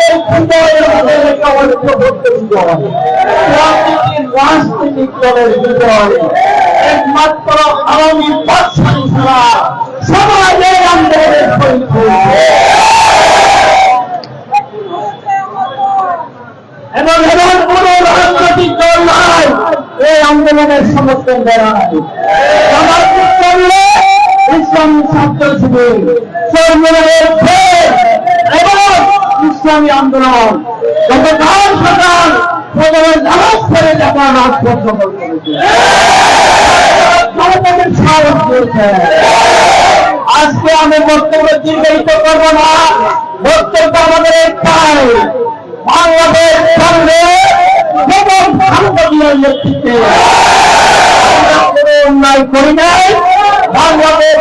এই বিজয়ের আমাদের একটা ঐক্যবদ্ধ বিজয় রাজনীতির রাজনৈতিক দলের বিজয়। একমাত্র আওয়ামী বাদশাহী ছাড়া সবাই আন্দোলনের শহীদ এবং এমন কোন রাজনৈতিক দল নাই এই আন্দোলনের সমর্থন সমাজের করলে ইসলামী ছাত্র শিবির সৈন্যের এবং ইসলামী আন্দোলন। গতকাল সকাল আজকে আমি বক্তব্য দীর্ঘায়িত করব না। বক্তব্য আমাদের একটাই বাংলাদেশ নেতৃত্বে। অন্যায় করি নাই। বাংলাদেশ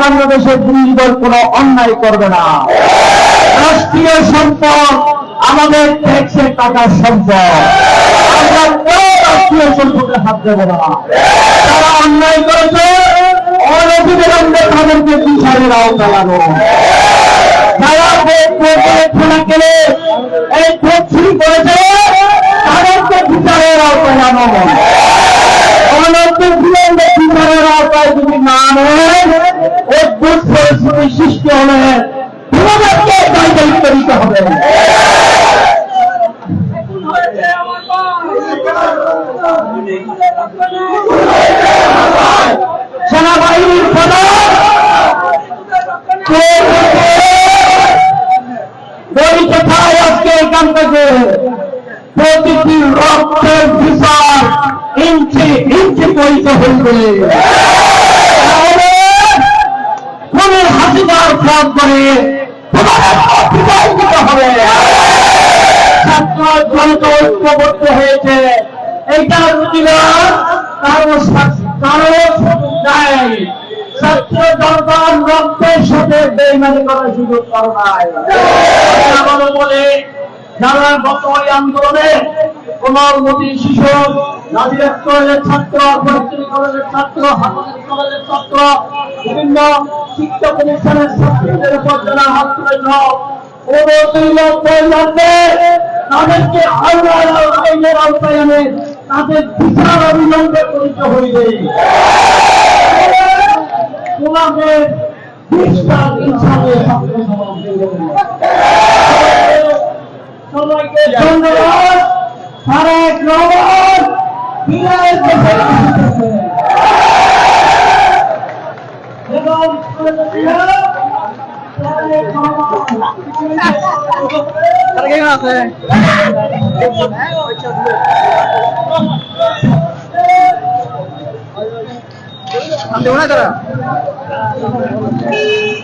বাংলাদেশের দুই দল কোনো অন্যায় করবে না। রাষ্ট্রীয় সম্পদ, আমাদের ট্যাক্সের টাকার সম্পদ। আমরা রাষ্ট্রীয় সম্পদের হাত দেব না। তারা অন্যায় করেছে তাদেরকে বিচারের আওতায় আনো। যারা খোলা কেলে এই ভোট চুরি করেছে, তাদেরকে বিচারের আনো। অনতিবিলম্বে বিচারের আওতায় যদি না আনে অদ্ভুত পরিস্থিতি সৃষ্টি হলে দিতে হবে। সেনাবাহিনীর প্রধান কোথায় আজকে এখান থেকে? প্রতিটি রক্তের বিচার ইঞ্চি ইঞ্চি পরিত হইবে তাহলে হাসিদার ফোন করে হবে ছাত্র জনতা ঐক্যবদ্ধ হয়েছে এইটা রুচিরা কারও কারও নাই ছাত্র জনতার রক্তের সাথে বেইমানি করার সুযোগ পাও নাই। বলে যারা গত ওই আন্দোলনে কোমলমতি শিশু নাজিরাত কলেজের ছাত্র ফরিদপুর কলেজের ছাত্র হাফিজ কলেজের ছাত্র, বিভিন্ন শিক্ষা প্রতিষ্ঠানের ছাত্রীদের উপর যারা হাত তুলেছ তাদেরকে আইনের সবাইকে ধন্যবাদ। তারেক রহমান বিদায় দেশে আসতেছে। এবং তারেক এবং সর্বদীয়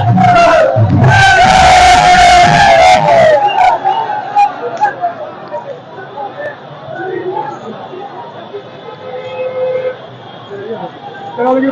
ಅವರಿಗೆ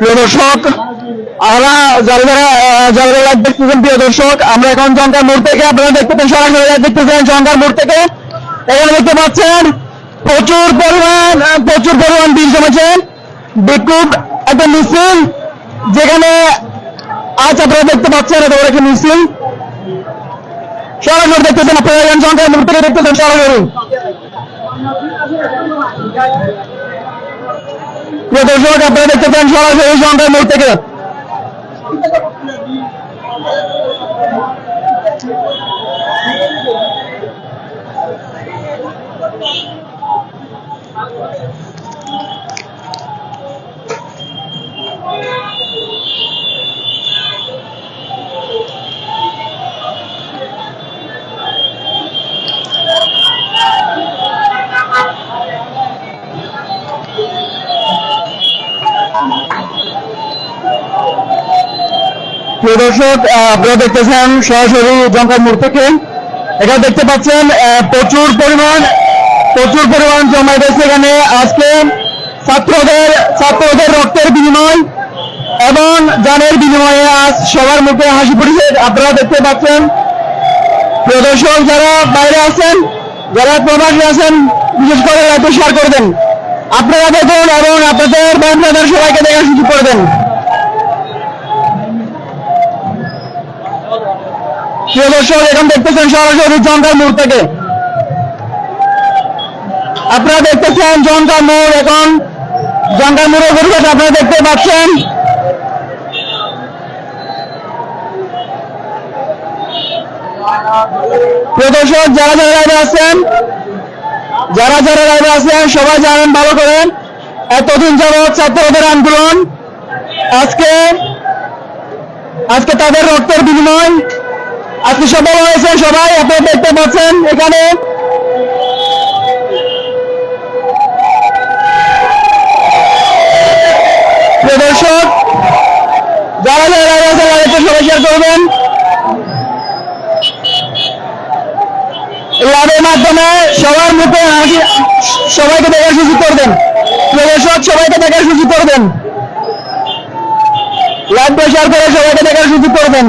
প্রিয় দর্শক আমরা এখন জঙ্কার মোড় থেকে আপনারা দেখতেছেন সরাসরি দেখতেছেন জঙ্কার মোড় থেকে। এখানে দেখতে পাচ্ছেন প্রচুর পরিমাণ প্রচুর পরিমাণ বীজ জমেছে। বিক্ষোভ একটা মিছিল, যেখানে আজ আপনারা দেখতে পাচ্ছেন, এটা একটা মিছিল। সরাসরি দেখতেছেন আপনারা জঙ্কার মোড় থেকে দেখতেছেন সরাসরি প্রিয় দর্শক আপনারা দেখতেছেন সরাসরি জঙ্কার মোড় দর্শক আপনারা দেখতেছেন সরাসরি জঙ্কার মোড় থেকে। এখানে দেখতে পাচ্ছেন প্রচুর পরিমাণ প্রচুর পরিমাণ জমা গেছে এখানে। আজকে ছাত্রদের ছাত্রদের রক্তের বিনিময় এবং জানের বিনিময়ে আজ সবার মুখে হাসি পড়েছে আপনারা দেখতে পাচ্ছেন, প্রদর্শক যারা বাইরে আছেন, যারা প্রবাসী আছেন, বিশেষ করে লাইভে শেয়ার করবেন আপনারা দেখুন এবং আপনাদের বান্ধবদের সবাইকে দেখার সুযোগ করবেন প্রিয় দর্শক, এখন দেখতেছেন সরাসরি জঙ্কার মোড় থেকে। আপনারা দেখতেছেন জঙ্কার মোড়, এখন জঙ্কার মোড়ের পরিবেশ আপনারা দেখতে পাচ্ছেন। প্রিয় দর্শক, যারা যারা লাইভে আছেন, যারা যারা লাইভে আছেন, সবাই জানেন, ভালো করেন। এতদিন যাবৎ ছাত্রদের আন্দোলন, আজকে আজকে তাদের রক্তের বিনিময় আজকে সফল হয়েছে সবাই আপনারা দেখতে পাচ্ছেন এখানে। দর্শক, যারা যারা আছেন লাইভে সবাই শেয়ার করবেন। লাভের মাধ্যমে সবার মুখে হাসি, সবাইকে দেখার সুযোগ করবেন। প্রিয় দর্শক, সবাইকে দেখার সুযোগ করবেন। লাইভ শেয়ার করে সবাইকে দেখার সুযোগ করবেন।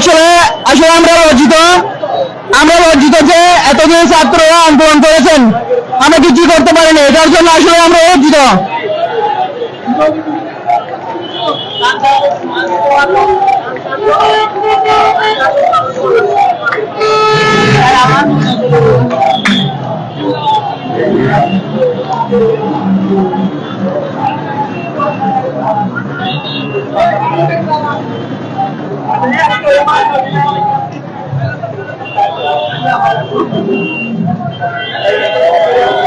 আসলে আসলে আমরা লজ্জিত। আমরা লজ্জিত যে এতদিন ছাত্ররা আন্দোলন করেছেন। আমরা কিছু করতে পারিনি। এটার জন্য আসলে আমরা লজ্জিত। Thank you.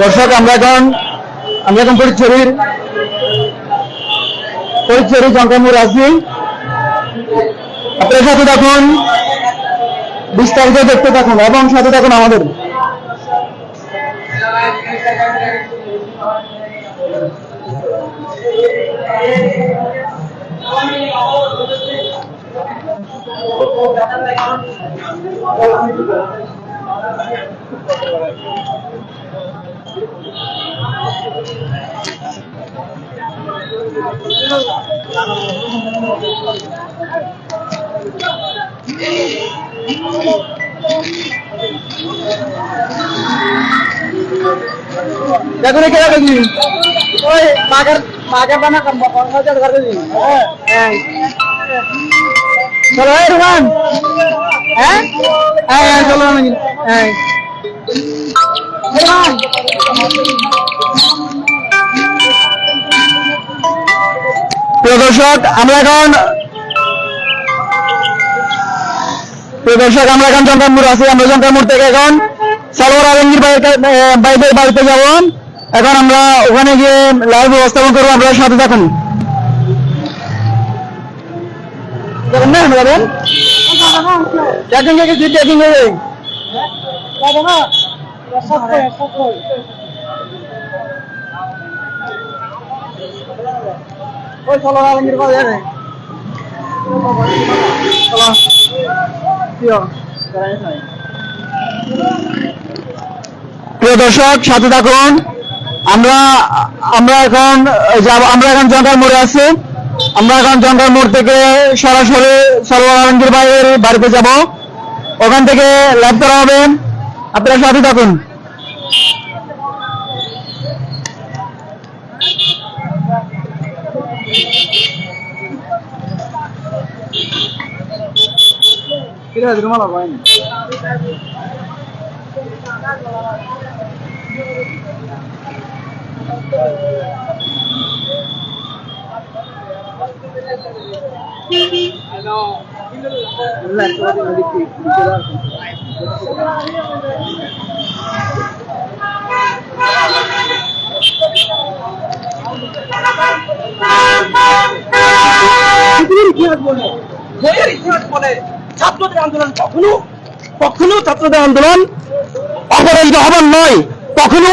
দর্শক, আমরা এখন আমরা এখন পরিচয়ের পরিচয়ের জঙ্কামুর আছি আপনার সাথে দেখুন বিস্তারিত দেখতে থাকুন এবং সাথে থাকুন আমাদের। দেখুন কে রাখি ওই মাগার মাগার বানা কাম করে দিন হ্যাঁ। চলো এই রুমান হ্যাঁ? হ্যাঁ চলো হ্যাঁ আমরা এখন প্রিয় দর্শক, আমরা এখন জঙ্কামুর আছি। আমরা জঙ্কামুর থেকে এখন সালোয়ার আলমগীর বাইদের বাড়িতে যাব। এখন আমরা ওখানে গিয়ে লাইভ উপস্থাপন করব। আপনারা সাথে থাকুন। যাবেন না যাবেন ট্রেকিং এ গেছি ট্রেকিং এ ওই চলো আলমগীর বাড়ি যাবে চলো প্রিয় দর্শক সাথে থাকুন। আমরা আমরা এখন আমরা এখন জঙ্কার মোড়ে আছি। আমরা এখন জঙ্কার মোড় থেকে সরাসরি আলমগীর ভাইয়ের বাড়িতে যাব। ওখান থেকে লাইভ করা হবে। আপনারা সাথে থাকুন। কখনো ছাত্রদের আন্দোলন অপরাজিত হবার নয় কখনো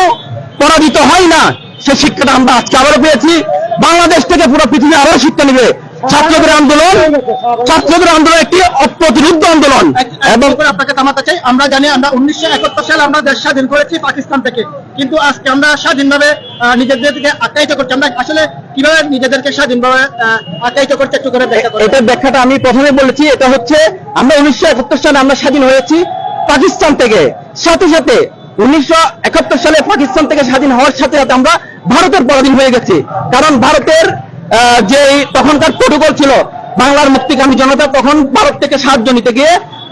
পরাজিত হয় না সে শিক্ষাটা আমরা আজকে আবারও পেয়েছি বাংলাদেশ থেকে পুরো পৃথিবী আরও শিক্ষা নেবে ছাত্রদের আন্দোলন ছাত্রদের আন্দোলন একটি অপ্রতিরোধ আন্দোলন। এবং আপনাকে থামাতে চাই আমরা জানি আমরা উনিশশো একাত্তর সালে আমরা দেশ স্বাধীন করেছি পাকিস্তান থেকে। কিন্তু আজকে আমরা স্বাধীনভাবে নিজেদেরকে আখ্যায়িত করছি। আমরা আসলে কীভাবে নিজেদেরকে স্বাধীনভাবে আখ্যায়িত করতে একটু করে দেখা এটার ব্যাখ্যাটা আমি প্রথমে বলেছি এটা হচ্ছে আমরা উনিশশো একাত্তর সালে আমরা স্বাধীন হয়েছি পাকিস্তান থেকে। সাথে সাথে উনিশশো একাত্তর সালে পাকিস্তান থেকে স্বাধীন হওয়ার সাথে সাথে আমরা ভারতের পরাধীন হয়ে গেছি। কারণ ভারতের যে তখনকার প্রোটোকল ছিল, বাংলার মুক্তিকামী জনতা তখন ভারত থেকে সাহায্য নিতে গিয়ে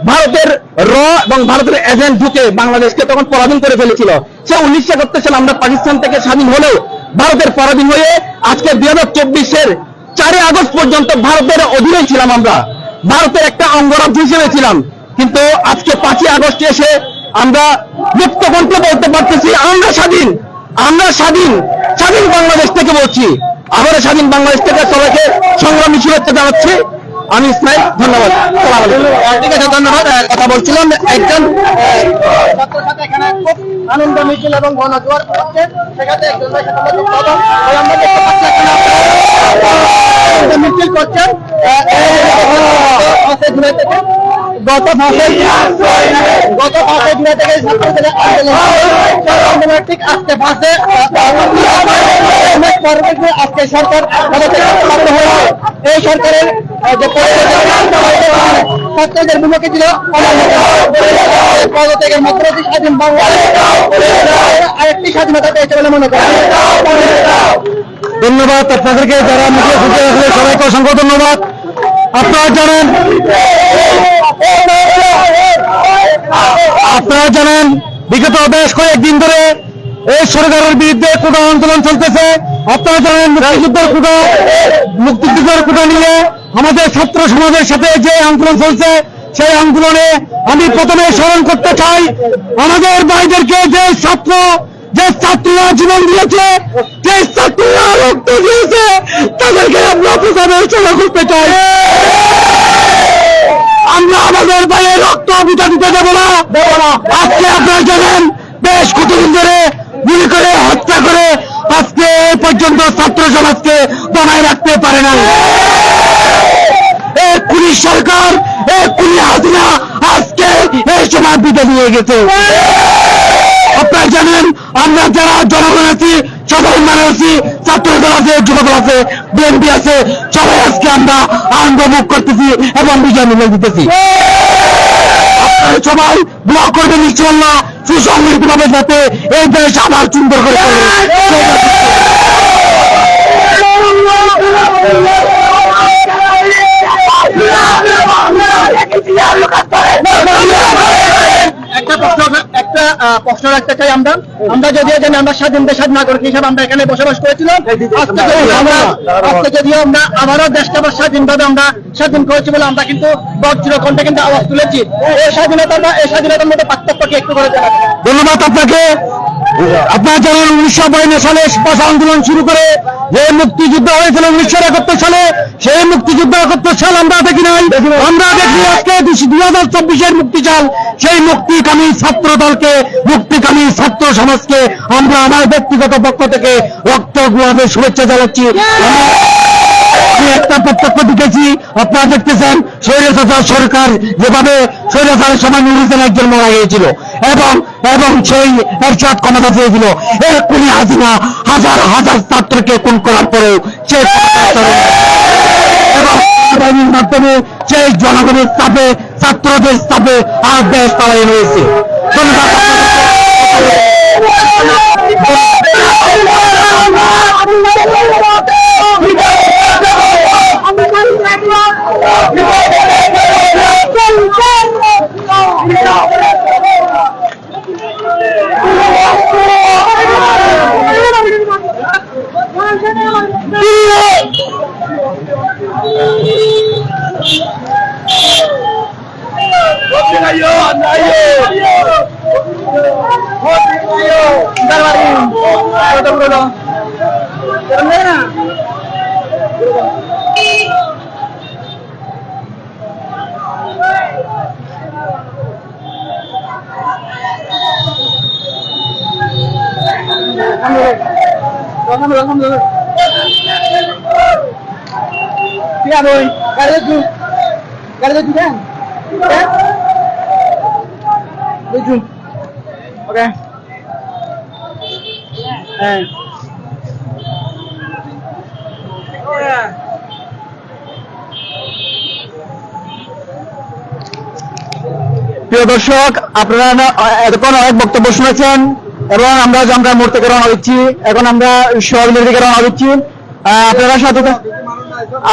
ভারতের র এবং ভারতের এজেন্ট ঢুকে বাংলাদেশকে তখন পরাধীন করে ফেলেছিল। সে উনিশশো একাত্তর সালে আমরা পাকিস্তান থেকে স্বাধীন হলেও ভারতের পরাধীন হয়ে আজকে দুই হাজার চব্বিশের চারই আগস্ট পর্যন্ত ভারতের অধীনেই ছিলাম আমরা। ভারতের একটা অঙ্গরাজ্য হিসেবে ছিলাম। কিন্তু আজকে পাঁচই আগস্ট এসে আমরা মুক্ত কণ্ঠে বলতে পারতেছি, আমরা স্বাধীন আমরা স্বাধীন স্বাধীন বাংলাদেশ থেকে বলছি। আবারও স্বাধীন বাংলাদেশ থেকে সবাইকে সংগ্রামী শুভেচ্ছা জানাচ্ছি। আমি ইসমাইল, ধন্যবাদ। ঠিক আছে, ধন্যবাদ। কথা বলছিলাম একজন আনন্দ, মিছিল এবং গণজোয়ার হচ্ছে। সেখানে একজন মিছিল করছেন। গত গত থেকে ছাত্রদের আন্দোলন ঠিক আজকে ফাঁসে আজকে সরকার এই সরকারের যে ছাত্রদের বিমুখে ছিল পদত্যাগের মাত্র স্বাধীন আরেকটি স্বাধীনতা পেয়েছে বলে মনে ধন্যবাদ আপনাদেরকে যারা মিডিয়া সবাইকে অসংখ্য ধন্যবাদ আপনারা জানেন? আপনারা জানেন? বিগত বেশ কয়েকদিন ধরে এই সরকারের বিরুদ্ধে কোটা আন্দোলন চলতেছে। আপনারা জানেন মুক্তিযুদ্ধের কোটা মুক্তিযুদ্ধের কোটা নিয়ে আমাদের ছাত্র সমাজের সাথে যে আন্দোলন চলছে, সেই আন্দোলনে আমি প্রথমে স্মরণ করতে চাই, আমাদের ভাইদেরকে যে ছাত্র যে ছাত্ররা জীবন দিয়েছে, যে ছাত্ররা রক্ত দিয়েছে, তাদেরকে আমরা প্রথমে স্মরণ করতে চাই। আমরা আমাদের ভাইয়ের রক্ত অবিতা দিতে দেবো না। আজকে আপনারা জানেন, বেশ কতদিন ধরে গুলি করে, হত্যা করে আজকে পর্যন্ত ছাত্র সমাজকে দমায় রাখতে পারে না এই পুলিশ সরকার এক পুলিশ হাজিরা আজকে এই সময় বিদে নিয়ে গেছে। আপনারা জানেন, আমরা যারা জনগণ আছি সাধারণ মানুষ আছি ছাত্র দল আছে, যুবদল আছে, বিএনপি আছে, সবাই আজকে আমরা আনন্দ মুখ করতেছি এবং বিজয় মিলে দিতেছি। সবাই ব্লক করবেন ইনশাল্লাহ সুসংগঠিত ভাবে যাতে এই দেশ আবার সুন্দর করে একটা প্রশ্ন একটা প্রশ্ন রাখতে চাই আমরা। আমরা যদিও জানি আমরা স্বাধীন দেশ নাগরিক হিসেবে আমরা এখানে বসবাস করেছিলাম আজকে যদিও আমরা আবারও দেশকে আবার স্বাধীনভাবে আমরা স্বাধীন করেছি বলে আমরা কিন্তু বজ্র কণ্ঠে কিন্তু আওয়াজ তুলেছি। এই স্বাধীনতা এই স্বাধীনতার মধ্যে পার্থক্যকে একটু করে জানাবেন ধন্যবাদ আপনাকে। আপনারা জানেন উনিশশো বায়ান্ন সালে ভাষা আন্দোলন শুরু করে যে মুক্তিযুদ্ধ হয়েছিল উনিশশো একাত্তর সালে, সেই মুক্তিযুদ্ধ একাত্তর সাল আমরা দেখি নাই। আমরা দেখি আজকে দুই হাজার চব্বিশের মুক্তি চাল, সেই মুক্তিকামী ছাত্র দলকে মুক্তিকামী ছাত্র সমাজকে আমরা আমার ব্যক্তিগত পক্ষ থেকে রক্ত গুয়াবে শুভেচ্ছা জানাচ্ছি। একটা প্রত্যক্ষ দেখেছি আপনারা দেখতেছেন স্বৈরাচার সরকার যেভাবে স্বৈরাচারের সময় নুর একজন মারা গিয়েছিল এবং এবং সেই এরশাদ ক্ষমতা চেয়েছিল। কোনি হাসিনা হাজার হাজার ছাত্রকে খুন করার পরেও সে মাধ্যমে সেই জনগণের চাপে, ছাত্রদের চাপে আর দেশ পালাই রয়েছে। ধন্যবাদ Bentar, Mari. Kita প্রিয় দর্শক আপনারা এতক্ষণ অনেক বক্তব্য শুনেছেন। এবং আমরা জমকার মোড় থেকে রওনা দিচ্ছি এখন আমরা সোয়াবিনের দিকে রওনা দিচ্ছি আপনারা সাথে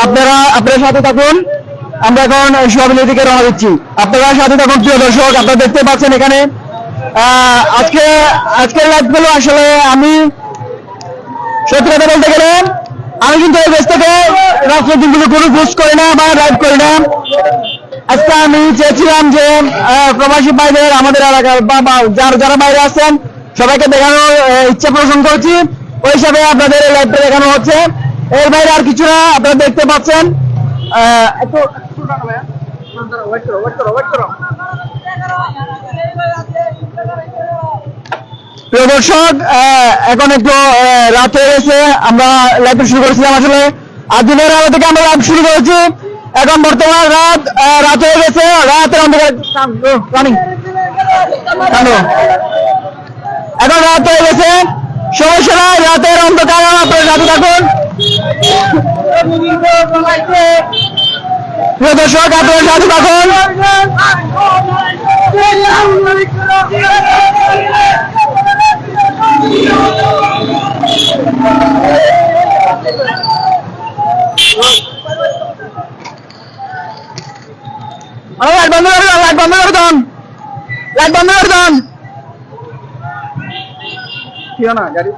আপনারা আপনারা সাথে থাকুন। আমরা এখন সোয়াবিনের দিকে রওনা দিচ্ছি আপনারা সাথে থাকুন, প্রিয় দর্শক, আপনারা দেখতে পাচ্ছেন এখানে। আজকে আজকের রাতগুলো আসলে আমি সত্যি কথা বলতে গেলে আমি কিন্তু এই দেশ থেকে রাজনৈতিকগুলো কোনো পোস্ট করি না বা লাইভ করি না। আজকে আমি চেয়েছিলাম যে প্রবাসী ভাইদের আমাদের এলাকার বা যারা বাইরে আছেন সবাইকে দেখানোর ইচ্ছা পোষণ করছি। ওই হিসাবে আপনাদের এই লাইভটা দেখানো হচ্ছে। এর বাইরে আর কিছু না, আপনারা দেখতে পাচ্ছেন। প্রিয় দর্শক এখন একটু রাত হয়ে গেছে। আমরা লাইভ শুরু করেছিলাম আসলে। আর দিনের আলো থেকে আমরা লাইভ শুরু করেছি। এখন বর্তমান রাত রাত হয়ে গেছে। রাতের অন্ধকার। এখন রাত হয়ে গেছে। সমস্যা নাই রাতের অন্ধকার, আপনার সাথে থাকুন। প্রিয় আপনার সাথে থাকুন। লাইট বন্ধ করে দাও, লাইট বন্ধ করে দাও। লাইট বন্ধ করে 天呐，家里